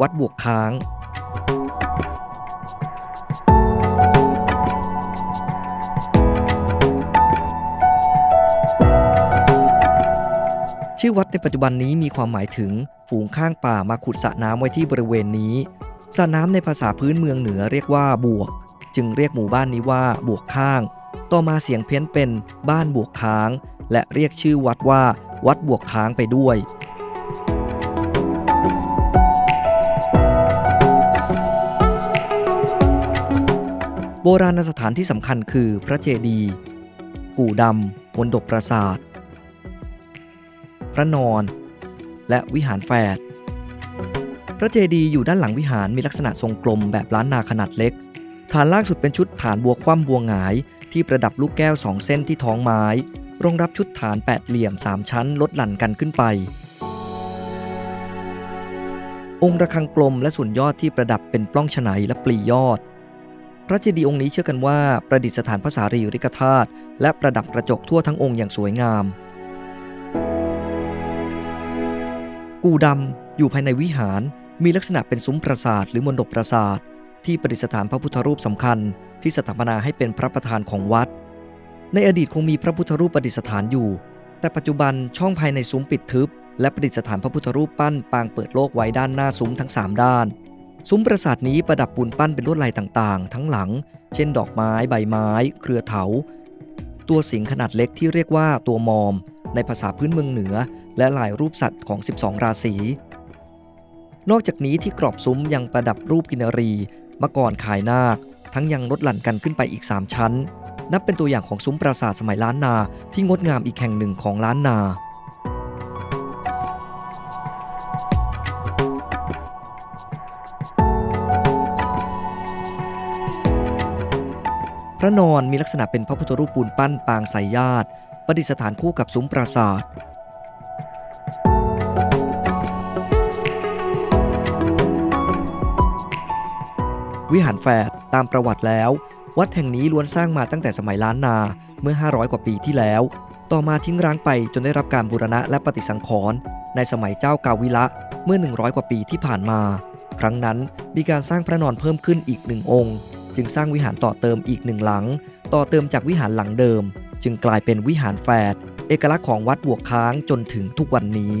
วัดบวกค้างชื่อวัดในปัจจุบันนี้มีความหมายถึงฝูงข้างป่ามาขุดสระน้ำไว้ที่บริเวณนี้สระน้ำในภาษาพื้นเมืองเหนือเรียกว่าบวก จึงเรียกหมู่บ้านนี้ว่าบวกข้าง ต่อมาเสียงเพี้ยนเป็นบ้านบวกค้าง และเรียกชื่อวัดว่า วัดบวกค้างไปด้วย โบราณสถานที่สำคัญคือพระเจดีย์กู่ดำมนดบปราสาท พระนอน และวิหารแฝด พระเจดีย์อยู่ด้านหลังวิหารมีลักษณะทรงกลมแบบล้านนาขนาดเล็ก ฐานล่างสุดเป็นชุดฐานบัวคว่ำบัวหงาย ที่ประดับลูกแก้วสองเส้นที่ท้องไม้ รองรับชุดฐานแปดเหลี่ยมสามชั้นลดหลั่นกันขึ้นไป องค์ระฆังกลมและส่วนยอดที่ประดับเป็นปล้องฉไนและปลียอด พระเจดีย์องค์นี้เชื่อกันว่าประดิษฐานพระสารีริกธาตุและประดับกระจกทั่วทั้งองค์อย่างสวยงาม กูดำอยู่ภายในวิหารมีลักษณะเป็นซุ้มปราสาทหรือมณฑปปราสาทที่ประดิษฐานพระพุทธรูปสำคัญ ที่สถาปนาให้เป็นพระประธานของวัด ในอดีตคงมีพระพุทธรูปประดิษฐานอยู่ แต่ปัจจุบันช่องภายในซุ้มปิดทึบ และประดิษฐานพระพุทธรูปปั้นปางเปิดโลกไว้ด้านหน้าซุ้มทั้ง 3 ด้าน ซุ้มปราสาทนี้ประดับปูนปั้นเป็นลวดลายต่างๆ ทั้งหลัง เช่น ดอกไม้ ใบไม้ เครือเถา ตัวสิงขนาดเล็กที่เรียกว่าตัวมอม ในภาษาพื้นเมืองเหนือ และลายรูปสัตว์ของ 12 ราศี นอกจากนี้ที่กรอบซุ้มยังประดับรูปกินรีมะกรขายนาค ทั้งยังลดหลั่นกันขึ้นไปอีก 3 ชั้น นับเป็นตัวอย่างของซุ้มปราสาทสมัยล้านนาที่งดงามอีกแห่งหนึ่งของล้านนา ระนอนมีลักษณะเป็นพระพุทธรูปปูนปั้นปางสายญาติประดิษฐานคู่กับซุ้มปราสาทวิหารแฝดตามประวัติแล้ว วัดแห่งนี้ล้วนสร้างมาตั้งแต่สมัยล้านนาเมื่อ 500 กว่าปีที่แล้ว ต่อมาทิ้งร้างไปจนได้รับการบูรณะและปฏิสังขรณ์ในสมัยเจ้ากาวิละเมื่อ 100 กว่าปีที่ผ่านมา ครั้งนั้นมีการสร้างพระนอนเพิ่มขึ้นอีกหนึ่งองค์ จึงสร้างวิหารต่อเติมอีกหนึ่งหลัง ต่อเติมจากวิหารหลังเดิม จึงกลายเป็นวิหารแฝดเอกลักษณ์ของวัดบวกค้างจนถึงทุกวันนี้